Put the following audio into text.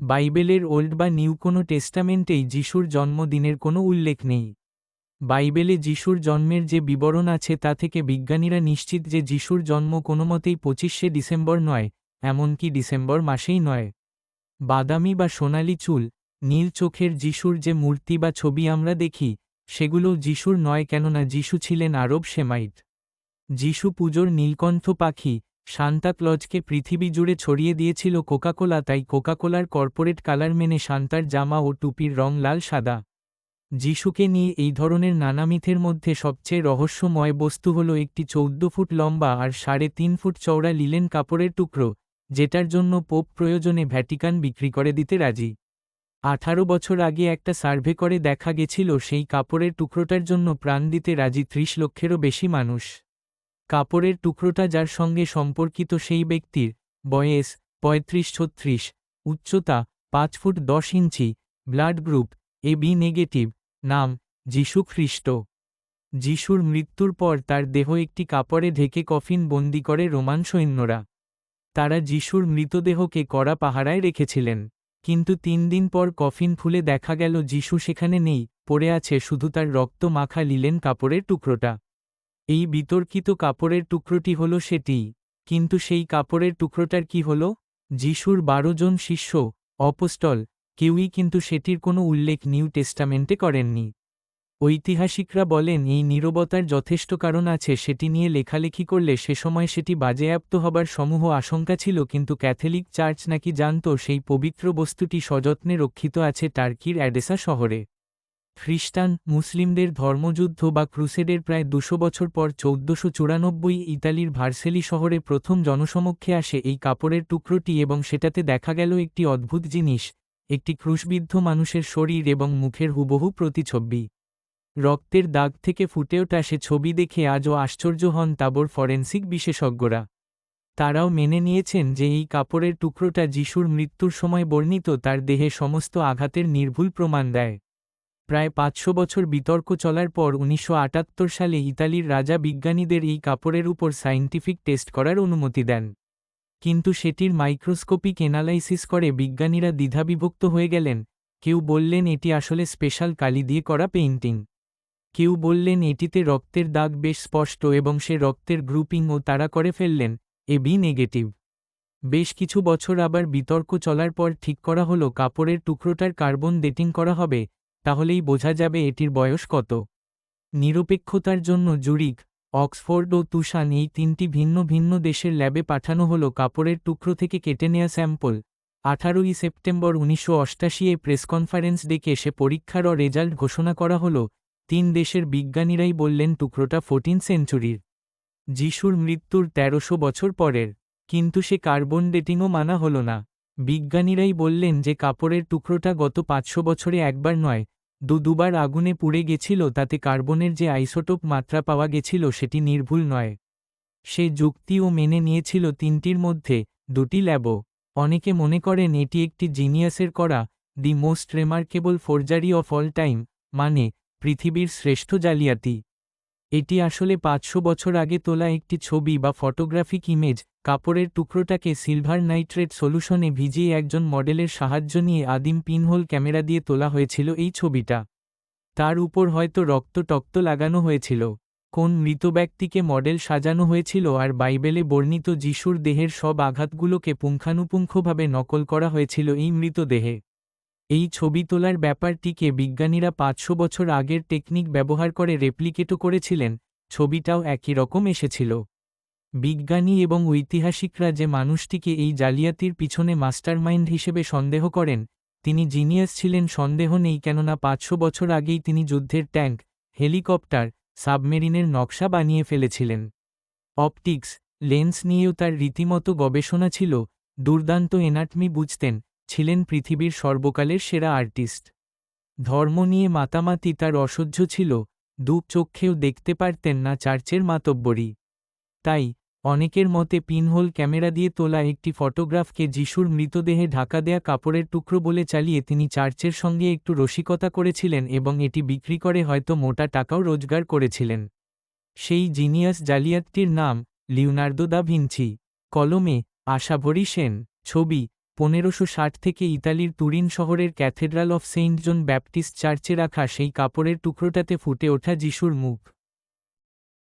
বাইবেলের ওল্ড বা নিউ কোনো টেস্টামেন্টেই যিশুর জন্মদিনের কোনো উল্লেখ নেই। বাইবেলে যিশুর জন্মের যে বিবরণ আছে তা থেকে বিজ্ঞানীরা নিশ্চিত যে যিশুর জন্ম কোনোমতেই পঁচিশে ডিসেম্বর নয়, এমনকি ডিসেম্বর মাসেই নয়। বাদামি বা সোনালি চুল, নীল চোখের যিশুর যে মূর্তি বা ছবি আমরা দেখি, সেগুলোও যিশুর নয় কেননা যিশু ছিলেন আরব সেমাইট। যিশু পুজোর নীলকণ্ঠ পাখি সান্তাক্লজকে পৃথিবী জুড়ে ছড়িয়ে দিয়েছিল কোকাকোলা, তাই কোকাকোলার কর্পোরেট কালার মেনে সান্তার জামা ও টুপির রং লাল সাদা। যিশুকে নিয়ে এই ধরনের নানা মিথের মধ্যে সবচেয়ে রহস্যময় বস্তু হল একটি চৌদ্দ ফুট লম্বা আর সাড়ে তিন ফুট চওড়া লিলেন কাপড়ের টুকরো, যেটার জন্য পোপ প্রয়োজনে ভ্যাটিকান বিক্রি করে দিতে রাজি। আঠারো বছর আগে একটা সার্ভে করে দেখা গেছিল সেই কাপড়ের টুকরোটার জন্য প্রাণ দিতে রাজি ত্রিশ লক্ষেরও বেশি মানুষ। কাপড়ের টুকরোটা যার সঙ্গে সম্পর্কিত সেই ব্যক্তির বয়েস পঁয়ত্রিশ ছত্রিশ উচ্চতা পাঁচ ফুট দশ inch, blood group A B negative, নাম যীশু খ্রিস্ট যিশুর মৃত্যুর পর তার দেহ একটি কাপড়ে ঢেকে কফিন বন্দি করে রোমান সৈন্যরা। তারা যিশুর মৃতদেহকে কড়া পাহারায় রেখেছিলেন। কিন্তু তিন দিন পর কফিন খুলে দেখা গেল, যিশু সেখানে নেই, পড়ে আছে শুধু তার রক্ত মাখা লিলেন কাপড়ের টুকরোটা। এই বিতর্কিত কাপড়ের টুকরোটি হল সেটিই কিন্তু সেই কাপড়ের টুকরোটার কি হল? যিশুর বারো জন শিষ্য অপস্টল কেউই কিন্তু সেটির কোনো উল্লেখ নিউ টেস্টামেন্টে করেননি। ঐতিহাসিকরা বলেন, এই নীরবতার যথেষ্ট কারণ আছে, সেটি নিয়ে লেখালেখি করলে সে সময় সেটি বাজেয়াপ্ত হবার সমূহ আশঙ্কা ছিল, কিন্তু ক্যাথলিক চার্চ নাকি জানত সেই পবিত্র বস্তুটি সযত্নে রক্ষিত আছে টার্কির অ্যাডেসা শহরে। খ্রিস্টান, মুসলিমদের ধর্মযুদ্ধ বা ক্রুসেডের প্রায় দুশো বছর পর চৌদ্দশো চুরানব্বই ইতালির ভার্সেলি শহরে প্রথম জনসমক্ষে আসে এই কাপড়ের টুকরোটি এবং সেটাতে দেখা গেল একটি অদ্ভুত জিনিস, একটি ক্রুশবিদ্ধ মানুষের শরীর এবং মুখের হুবহু প্রতিছবি রক্তের দাগ থেকে ফুটে ওঠা সে ছবি দেখে আজও আশ্চর্য হন তাবর ফরেন্সিক বিশেষজ্ঞরা। তারাও মেনে নিয়েছেন যে এই কাপড়ের টুকরোটা যিশুর মৃত্যুর সময় বর্ণিত, তার দেহে সমস্ত আঘাতের নির্ভুল প্রমাণ দেয়। প্রায় পাঁচশো বছর বিতর্ক চলার পর উনিশশো আটাত্তর সালে ইতালির রাজা বিজ্ঞানীদের এই কাপড়ের উপর সাইন্টিফিক টেস্ট করার অনুমতি দেন। কিন্তু সেটির মাইক্রোস্কোপিক এনালাইসিস করে বিজ্ঞানীরা দ্বিধাবিভক্ত হয়ে গেলেন। কেউ বললেন, এটি আসলে স্পেশাল কালি দিয়ে করা পেইন্টিং। কেউ বললেন, এটিতে রক্তের দাগ বেশ স্পষ্ট এবং সে রক্তের গ্রুপিংও তারা করে ফেললেন, এ বি নেগেটিভ। বেশ কিছু বছর আবার বিতর্ক চলার পর ঠিক করা হলো, কাপড়ের টুকরোটার কার্বন ডেটিং করা হবে তাহলেই বোঝা যাবে এটির বয়স কত। নিরপেক্ষতার জন্য জুরিক অক্সফোর্ড ও তুষান এই তিনটি ভিন্ন ভিন্ন দেশের ল্যাবে পাঠানো হলো কাপড়ের টুকরো থেকে কেটে নেয়া স্যাম্পল। আঠারোই সেপ্টেম্বর উনিশশো এ প্রেস কনফারেন্স ডেকে সে পরীক্ষার ও রেজাল্ট ঘোষণা করা হলো, তিন দেশের বিজ্ঞানীরাই বললেন টুকরোটা ফোরটিন সেঞ্চুরির। যিশুর মৃত্যুর তেরোশো বছর পরের, কিন্তু সে কার্বন ডেটিংও মানা হল না। বিজ্ঞানীরাই বললেন যে কাপড়ের টুকরোটা গত পাঁচশো বছরে একবার নয়, দু দুবার আগুনে পুড়ে গেছিল, তাতে কার্বনের যে আইসোটোপ মাত্রা পাওয়া গেছিল সেটি নির্ভুল নয়। সে যুক্তিও মেনে নিয়েছিল তিনটির মধ্যে, দুটি ল্যাবও অনেকে মনে করেন এটি একটি জিনিয়াসের করা, the most remarkable forgery of all time মানে পৃথিবীর শ্রেষ্ঠ জালিয়াতি। এটি আসলে পাঁচশো বছর আগে তোলা একটি ছবি বা ফটোগ্রাফিক ইমেজ, কাপড়ের টুকরোটাকে সিলভার নাইট্রেট সলিউশনে ভিজিয়ে একজন মডেলের সাহায্য নিয়ে আদিম পিনহোল ক্যামেরা দিয়ে তোলা হয়েছিল এই ছবিটা। তার উপর হয়তো রক্ত টক্ত লাগানো হয়েছিল। কোন মৃত ব্যক্তিকে মডেল সাজানো হয়েছিল আর বাইবেলে বর্ণিত যিশুর দেহের সব আঘাতগুলোকে পুঙ্খানুপুঙ্খভাবে নকল করা হয়েছিল এই মৃতদেহে। এই ছবি তোলার ব্যাপারটিকে বিজ্ঞানীরা পাঁচশো বছর আগের টেকনিক ব্যবহার করে রেপ্লিকেটও করেছিলেন, ছবিটাও একই রকম এসেছিল। বিজ্ঞানী এবং ঐতিহাসিকরা যে মানুষটিকে এই জালিয়াতির পিছনে মাস্টারমাইন্ড হিসেবে সন্দেহ করেন, তিনি জিনিয়াস ছিলেন, সন্দেহ নেই কেননা পাঁচশো বছর আগেই তিনি যুদ্ধের ট্যাঙ্ক, হেলিকপ্টার, সাবমেরিনের নকশা বানিয়ে ফেলেছিলেন। অপটিক্স, লেন্স নিয়েও তার রীতিমতো গবেষণা ছিল, দুর্দান্ত এনাটমি বুঝতেন ছিলেন পৃথিবীর সর্বকালের সেরা আর্টিস্ট। ধর্ম নিয়ে মাতামাতি তার অসহ্য ছিল দু চক্ষেও দেখতে পারতেন না চার্চের মাতব্বরী। তাই, অনেকের মতে পিনহোল ক্যামেরা দিয়ে তোলা একটি ফটোগ্রাফকে যিশুর মৃতদেহে ঢাকা দেয়া কাপড়ের টুকরো বলে চালিয়ে তিনি চার্চের সঙ্গে একটু রসিকতা করেছিলেন এবং এটি বিক্রি করে হয়তো মোটা টাকাও রোজগার করেছিলেন। সেই জিনিয়াস জালিয়াতটির নাম লিওনার্দো দা ভিঞ্চি। কলমে, আশাভরি সেন, ছবি পনেরোশো থেকে ইতালির তুরিন শহরের cathedral of Saint John Baptist চার্চে রাখা সেই কাপড়ের টুকরোটাতে ফুটে ওঠা যিশুর মুখ।